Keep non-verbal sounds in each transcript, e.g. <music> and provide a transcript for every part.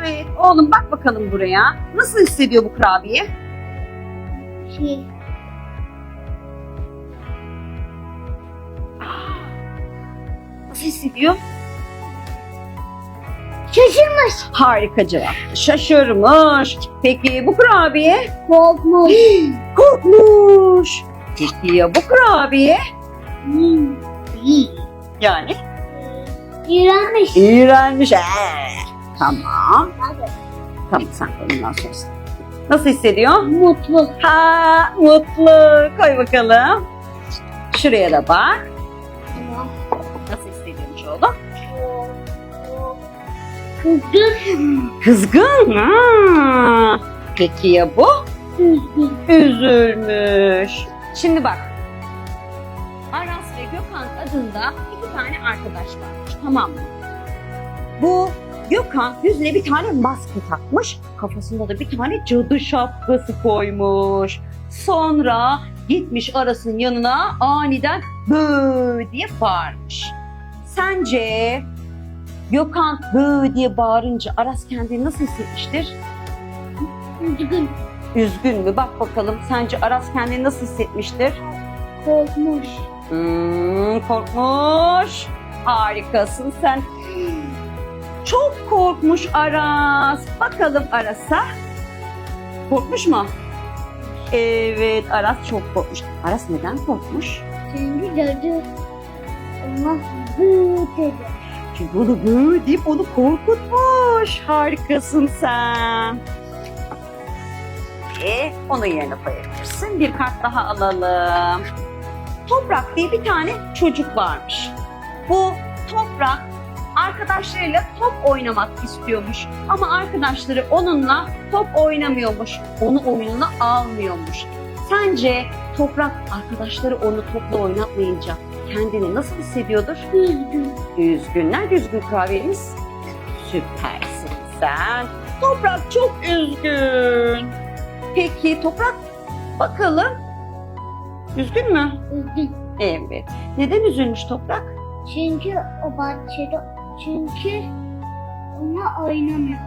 Evet oğlum bak bakalım buraya. Nasıl hissediyor bu kurabiye? Şey. Nasıl hissediyor? Şaşırmış. Harika cevap. Şaşırmış. Peki bu kurabiye? Korkmuş. <gasps> Korkmuş. Peki ya bu kurabiye? Hmm. İyi. Yani? İğrenmiş. İğrenmiş. Ee, tamam. Tamam sen ondan sonra. Nasıl hissediyor? Mutlu. Ha mutlu. Koy bakalım. Şuraya da bak. Nasıl hissediyormuş oğlum? Kızgın. Kızgın. Ha. Peki ya bu? Üzülmüş. Şimdi bak. Aras ve Gökhan adında iki tane arkadaş varmış. Tamam mı? Bu Gökhan yüzüne bir tane maske takmış. Kafasında da bir tane cadı şapkası koymuş. Sonra gitmiş Aras'ın yanına aniden bö diye bağırmış. Sence Gökhan bö diye bağırınca Aras kendini nasıl hissetmiştir? Üzgün. Üzgün mü? Bak bakalım sence Aras kendini nasıl hissetmiştir? Korkmuş. Hmm, korkmuş. Harikasın sen. Çok korkmuş Aras. Bakalım Aras'a. Korkmuş mu? Evet Aras çok korkmuş. Aras neden korkmuş? Çünkü cadı. Ona hı dedi. Çünkü onu böyle deyip onu korkutmuş. Harikasın sen. E, onu yerine koyabilirsin. Bir kart daha alalım. Toprak diye bir tane çocuk varmış. Bu Toprak arkadaşlarıyla top oynamak istiyormuş. Ama arkadaşları onunla top oynamıyormuş. Onu oyununa almıyormuş. Sence Toprak arkadaşları onu topla oynatmayınca kendini nasıl hissediyordur? Üzgün. Üzgün. Nerede üzgün kahvemiz? Süpersin sen. Toprak çok üzgün. Peki Toprak bakalım. Üzgün mü? Üzgün. Evet. Neden üzülmüş Toprak? Çünkü o bahçede çünkü ona oynamıyor.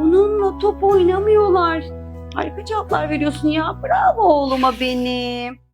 Onunla top oynamıyorlar. Harika cevaplar veriyorsun ya. Bravo oğluma benim.